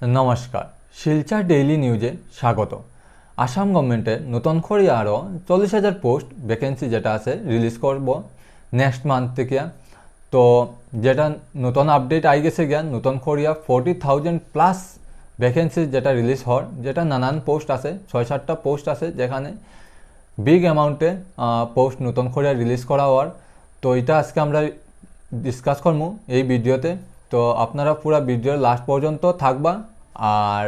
নমস্কার। শিলচর ডেইলি নিউজে স্বাগত আসাম গভর্নমেন্টের নতুন করে আরও চল্লিশ হাজার পোস্ট ভ্যাকেন্সি যেটা আছে রিলিজ করব নেক্সট মান্থ থেকে। তো যেটা নতুন আপডেট আই গেছে গিয়া, নতুন করিয়া ফোরটি থাউজেন্ড প্লাস ভ্যাকেন্সি যেটা রিলিজ হওয়ার, যেটা নানান পোস্ট আছে ছয় সাতটা পোস্ট আছে যেখানে বিগ অ্যামাউন্টে পোস্ট নতুন করে রিলিজ করা হওয়ার। তো এটা আজকে আমরা ডিসকাস করব এই ভিডিওতে তো আপনারা পুরো ভিডিওর লাস্ট পর্যন্ত থাকবা। আর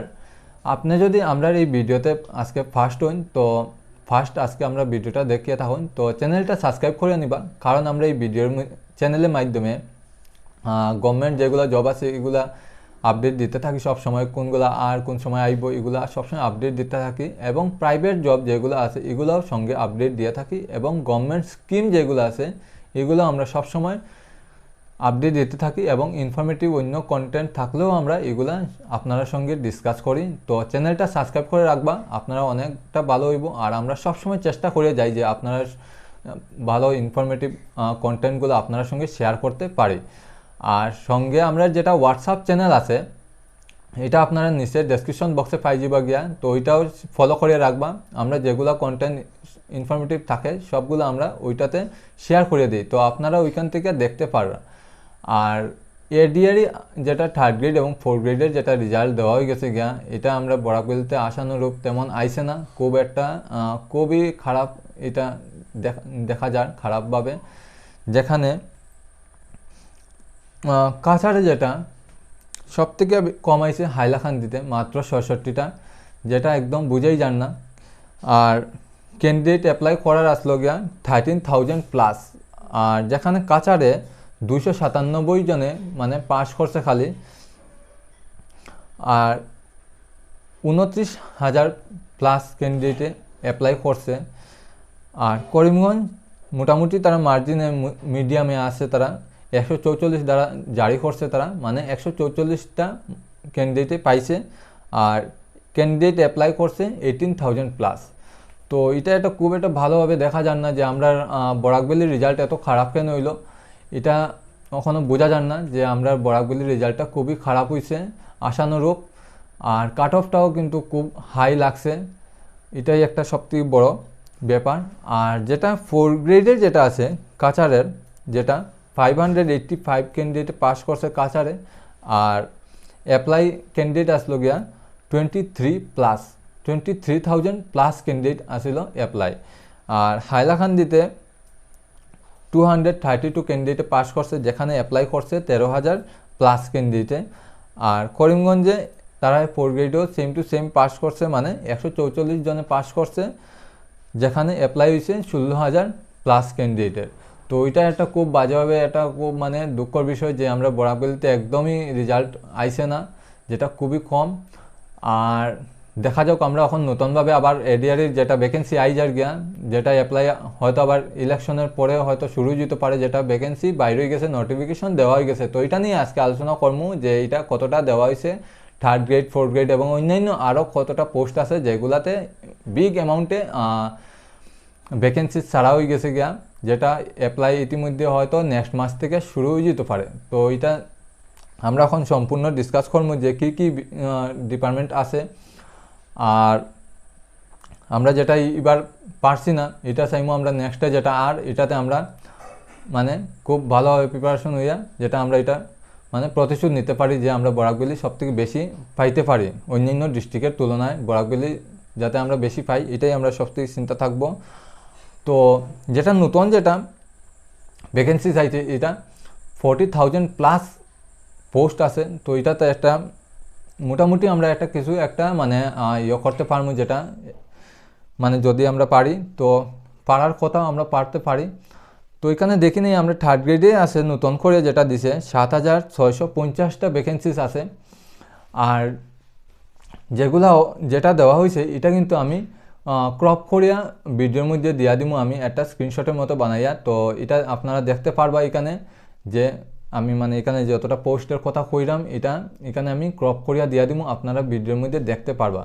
আপনি যদি আমরা এই ভিডিওতে আজকে ফার্স্ট হইন তো ফার্স্ট আজকে আমরা ভিডিওটা দেখিয়ে থাকুন। তো চ্যানেলটা সাবস্ক্রাইব করে নিবা, কারণ আমরা এই ভিডিওর চ্যানেলের মাধ্যমে গভর্নমেন্ট যেগুলো জব আছে, এগুলা আপডেট দিতে থাকি সব সময় কোনগুলা আর কোন সময় আইব, এগুলা সবসময় আপডেট দিতে থাকি। এবং প্রাইভেট জব যেগুলো আছে, এগুলোও সঙ্গে আপডেট দিয়ে থাকি। এবং গভর্নমেন্ট স্কিম যেগুলো আছে, এগুলো আমরা সবসময় আপডেট দিতে থাকি এবং ইনফরমেটিভ অন্য কন্টেন্ট থাকলেও আমরা এগুলা আপনারা সঙ্গে ডিসকাস করি। তো চ্যানেলটা সাবস্ক্রাইব করে রাখবা, আপনারা অনেকটা ভালো হইব। আর আমরা সবসময় চেষ্টা করে যাই যে আপনারা ভালো ইনফরমেটিভ কন্টেন্টগুলো আপনার সঙ্গে শেয়ার করতে পারি। আর সঙ্গে আমরা যেটা হোয়াটসঅ্যাপ চ্যানেল আছে, এটা আপনারা নিচে ডেসক্রিপশন বক্সে পাই যাবা গিয়া। তো ওইটাও ফলো করে রাখবা। আমরা যেগুলো কন্টেন্ট ইনফরমেটিভ থাকে, সবগুলো আমরা ওইটাতে শেয়ার করে দিই। তো আপনারা ওইখান থেকে দেখতে পারবেন আর এডিআরই যেটা থার্ড গ্রেড এবং ফোর্থ গ্রেডের যেটা রেজাল্ট দেওয়া হয়ে গেছে গিয়া, এটা আমরা বরাকবিলতে আশানুরূপ তেমন আইসে না। খুব একটা খুবই খারাপ এটা দেখা যায় খারাপভাবে। যেখানে কাছাড়ে যেটা সব থেকে কম আইছে হাইলাকান্দিতে, মাত্র ছয়ষট্টিটা, যেটা একদম বুঝেই যান না। আর ক্যান্ডিডেট অ্যাপ্লাই করার আসলো গিয়া থার্টিন থাউজেন্ড প্লাস আর যেখানে কাছাড়ে দুশো সাতানব্বই জনে মানে পাশ করছে খালি। আর উনত্রিশ হাজার প্লাস ক্যান্ডিডেটে অ্যাপ্লাই করছে। আর করিমগঞ্জ মোটামুটি তারা মার্জিনে মিডিয়ামে আছে তারা। একশো চৌচল্লিশ দ্বারা জারি করছে তারা। মানে একশো চৌচল্লিশটা ক্যান্ডিডেটে পাইছে। আর ক্যান্ডিডেট অ্যাপ্লাই করছে এইটিন থাউজেন্ড প্লাস তো এটা একটা খুব একটা ভালোভাবে দেখা যান না যে আমরা বরাকবেলির রেজাল্ট এত খারাপ কেন হইল? এটা কখনো বোঝা যান না যে আমরা বরাকবেলির রেজাল্টটা খুবই খারাপ হয়েছে, আশানুরূপ। আর কাট অফটাও কিন্তু খুব হাই লাগছে। এটাই একটা সবথেকে বড় ব্যাপার। আর যেটা ফোর গ্রেডের যেটা আছে কাচারের যেটা five hundred eighty five candidate pass করছে কাছাড়ে, আর অ্যাপ্লাই ক্যান্ডিডেট আসলো গিয়া twenty three plus twenty three thousand plus candidate আসিল অ্যাপ্লাই আর হাইলাকান্দিতে টু হান্ড্রেড থার্টি টু ক্যান্ডিডেটে পাস করছে, যেখানে অ্যাপ্লাই করছে তেরো হাজার প্লাস ক্যান্ডিডেটে আর করিমগঞ্জে তারা ফোর গ্রেডেও সেম টু সেম পাস করছে মানে একশো চৌচল্লিশ জনে পাস করছে, যেখানে অ্যাপ্লাই হয়েছে ষোলো হাজার প্লাস ক্যান্ডিডেটের তো ওইটা একটা খুব বাজেভাবে একটা খুব মানে দুঃখর বিষয় যে আমরা বরাকবেলিতে একদমই রেজাল্ট আইসে না, যেটা খুবই কম। আর দেখা যাক, আমরা এখন নতুনভাবে আবার এডিআরের যেটা ভ্যাকেন্সি আই যার গিয়া যেটা অ্যাপ্লাই হয়তো আবার ইলেকশনের পরে হয়তো শুরু যেতে পারে যেটা ভ্যাকেন্সি বাইরে হয়ে গেছে নোটিফিকেশন দেওয়া হয়ে গেছে। তো এটা নিয়ে আজকে আলোচনা করব যে এটা কতটা দেওয়া হয়েছে থার্ড গ্রেড ফোর্থ গ্রেড এবং অন্যান্য আরও কতটা পোস্ট আছে যেগুলাতে বিগ অ্যামাউন্টে ভ্যাকেন্সি ছাড়া হয়ে গেছে গিয়া যেটা অ্যাপ্লাই ইতিমধ্যে হয়তো নেক্সট মাস থেকে শুরু হয়ে যেতে পারে। তো এটা আমরা এখন সম্পূর্ণ ডিসকাস করব যে কী কী ডিপার্টমেন্ট আছে। আর আমরা যেটা এবার পারছি না, এটা চাইমো আমরা নেক্সটে যেটা, আর এটাতে আমরা মানে খুব ভালোভাবে প্রিপারেশন হইয়া যেটা আমরা এটা মানে প্রতিশোধ নিতে পারি যে আমরা বরাকবেলি সব থেকে বেশি পাইতে পারি অন্যান্য ডিস্ট্রিক্টের তুলনায় বরাকবেলি যাতে আমরা বেশি পাই, এটাই আমরা সব থেকে চিন্তা থাকব। তো যেটা নতুন যেটা ভ্যাকেন্সি চাইছে এটা ফোরটি থাউজেন্ড প্লাস পোস্ট আছে, তো এটাতে একটা মোটামুটি আমরা একটা কিছু একটা মানে ইয়ে করতে পারব যেটা মানে যদি আমরা পারি, তো পারার কথা আমরা পারতে পারি। তো এখানে দেখি নেই, আমরা থার্ড গ্রেডে আছে নতুন করে যেটা দিছে, সাত হাজার ছয়শো পঞ্চাশটা ভ্যাকেন্সিস আছে। আর যেগুলা যেটা দেওয়া হয়েছে, এটা কিন্তু আমি ক্রপ করিয়া ভিডিওর মধ্যে দিয়া দিব আমি একটা স্ক্রিনশটের মতো বানাইয়া, তো এটা আপনারা দেখতে পারবা এখানে যে আমি মানে এখানে যতটা পোস্টের কথা কইলাম, এটা এখানে আমি ক্রপ করিয়া দিয়া দিব আপনারা ভিডিওর মধ্যে দেখতে পারবা।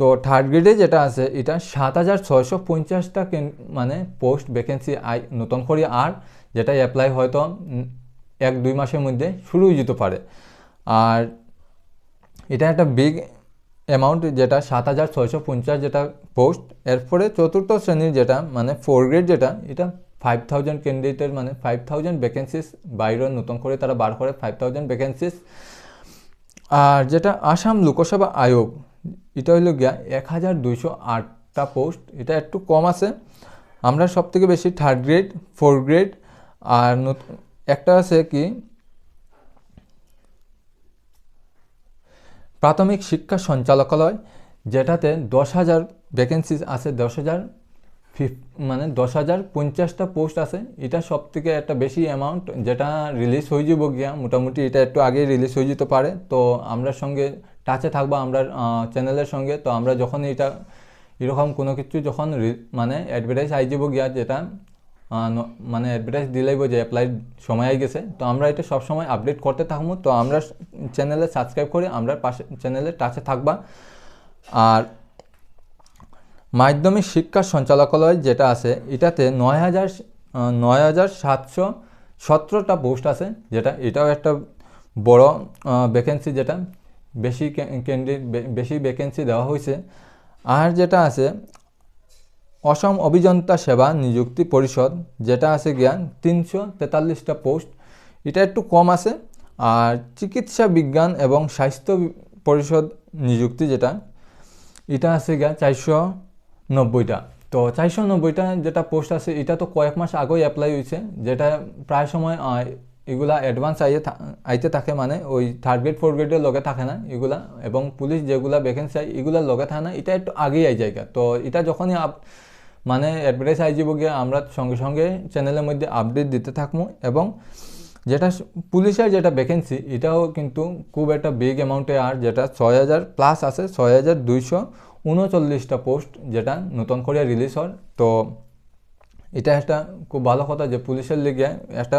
তো থার্ড গ্রেডে যেটা আছে, এটা সাত হাজার ছয়শো পঞ্চাশটা মানে পোস্ট ভ্যাকেন্সি আই নতুন করে আর যেটা অ্যাপ্লাই হয়তো এক, দুই মাসের মধ্যে শুরু যেতে পারে। আর এটা একটা বিগ অ্যামাউন্ট যেটা সাত হাজার ছয়শো পঞ্চাশ যেটা পোস্ট এরপরে চতুর্থ শ্রেণির যেটা মানে ফোর গ্রেড যেটা, এটা ফাইভ থাউজেন্ড ক্যান্ডিডেটের মানে ফাইভ থাউজেন্ড ভ্যাকেন্সিস বাইরে নতুন করে তারা বার করে ফাইভ থাউজেন্ড ভ্যাকেন্সিস আর যেটা আসাম লোকসভা আয়োগ, এটা হইল গিয়া এক হাজার দুইশো আটটা পোস্ট এটা একটু কম আছে। আমরা সব থেকে বেশি থার্ড গ্রেড ফোর গ্রেড আর একটা আছে কি, প্রাথমিক শিক্ষা সঞ্চালকালয়, যেটাতে দশ হাজার ভ্যাকেন্সিস আছে, দশ হাজার ফিফ মানে দশ হাজার পঞ্চাশটা পোস্ট আছে। এটা সব থেকে একটা বেশি অ্যামাউন্ট যেটা রিলিজ হয়ে যাব গিয়া। মোটামুটি এটা একটু আগে রিলিজ হয়ে যেতে পারে। তো আমরা সঙ্গে টাচে থাকব আমরা চ্যানেলের সঙ্গে। তো আমরা যখন এটা এরকম কোনো কিছু যখন মানে অ্যাডভার্টাইজ আই যাব গিয়া যেটা মানে অ্যাডভার্টাইজ দিলেইব যে অ্যাপ্লাই সময় আই গেছে। তো আমরা এটা সবসময় আপডেট করতে থাকব। তো আমরা চ্যানেলে সাবস্ক্রাইব করে আমরা পাশে চ্যানেলে টাচে থাকবা। আর মাধ্যমিক শিক্ষা সঞ্চালকালয় যেটা আছে, এটাতে নয় হাজার নয় হাজার সাতশো সতেরোটা পোস্ট আছে, যেটা এটাও একটা বড় ভ্যাকেন্সি যেটা, বেশি ক্যান্ডিডেট বেশি ভ্যাকেন্সি দেওয়া হয়েছে। আর যেটা আছে, অসম অভিযন্তা সেবা নিযুক্তি পরিষদ, যেটা আছে গিয়া তিনশো তেতাল্লিশটা পোস্ট, এটা একটু কম আছে। আর চিকিৎসা বিজ্ঞান এবং স্বাস্থ্য পরিষদ নিযুক্তি যেটা, এটা আছে গিয়া চারশো নব্বইটা। তো চারশো নব্বইটা যেটা পোস্ট আছে, এটা তো কয়েক মাস আগেই অ্যাপ্লাই হয়েছে, যেটা প্রায় সময় এগুলা অ্যাডভান্স আইয়ে আইতে থাকে মানে ওই থার্ড গ্রেড ফোর্থ গ্রেডের লগে থাকে না এগুলা, এবং পুলিশ যেগুলা ভ্যাকেন্সি আই এগুলার লগে থাকে না, এটা একটু আগেই আই জায়গা। তো এটা যখনই আপ মানে অ্যাডভার্টাইজ আই যাব গিয়ে আমরা সঙ্গে সঙ্গে চ্যানেলের মধ্যে আপডেট দিতে থাকব, এবং যেটা পুলিশের যেটা ভ্যাকেন্সি এটাও কিন্তু খুব একটা বিগ অ্যামাউন্টে আর যেটা ছয় হাজার প্লাস আছে, ছয় হাজার দুইশো উনচল্লিশটা পোস্ট যেটা নতুন করে রিলিজ হয়। তো এটা একটা খুব ভালো কথা যে পুলিশের লিগে একটা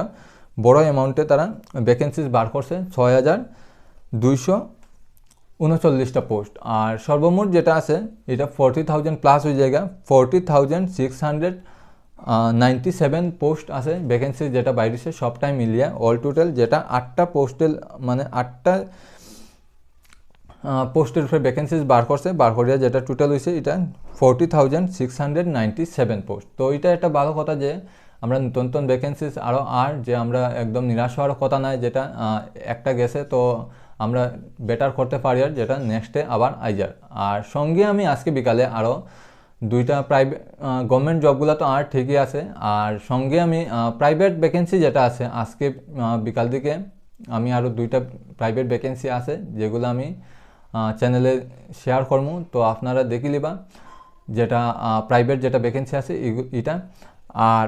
বড় অ্যামাউন্টে তারা ভ্যাকেন্সিস বার করছে, ছয় হাজার দুইশো উনচল্লিশটা পোস্ট। আর সর্বমোট যেটা আছে, এটা ফোরটি থাউজেন্ড প্লাস হয়ে জায়গা forty thousand six hundred ninety seven post আছে ভ্যাকেন্সি যেটা বাইরেছে সবটাই মিলিয়ে অল টোটাল যেটা আটটা পোস্টেল মানে আটটা পোস্টের উপরে ভ্যাকেন্সিস বার করছে, বার করিয়া যেটা টোটাল হয়েছে এটা forty thousand six hundred ninety seven post তো এটা একটা ভালো কথা যে আমরা নতুন নতুন ভ্যাকেন্সিস আরও আর যে আমরা একদম নিরাশ হওয়ার কথা নয়, যেটা একটা গেছে, তো আমরা বেটার করতে পারি আর যেটা নেক্সটে আবার আইজার আর সঙ্গে আমি আজকে বিকালে আরও দুইটা প্রাইভেট গভর্নমেন্ট জবগুলো তো আর ঠিকই আছে। আর সঙ্গে আমি প্রাইভেট ভ্যাকেন্সি যেটা আছে, আজকে বিকাল দিকে আমি আরও দুইটা প্রাইভেট ভ্যাকেন্সি আছে, যেগুলো আমি চ্যানেলে শেয়ার করব তো আপনারা দেখি লিবা যেটা প্রাইভেট যেটা ভ্যাকেন্সি আছে এটা আর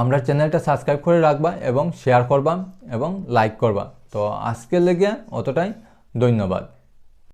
আমরা চ্যানেলটা সাবস্ক্রাইব করে রাখবা এবং শেয়ার করবা এবং লাইক করবা। তো আজকের লেগে অতটাই। ধন্যবাদ।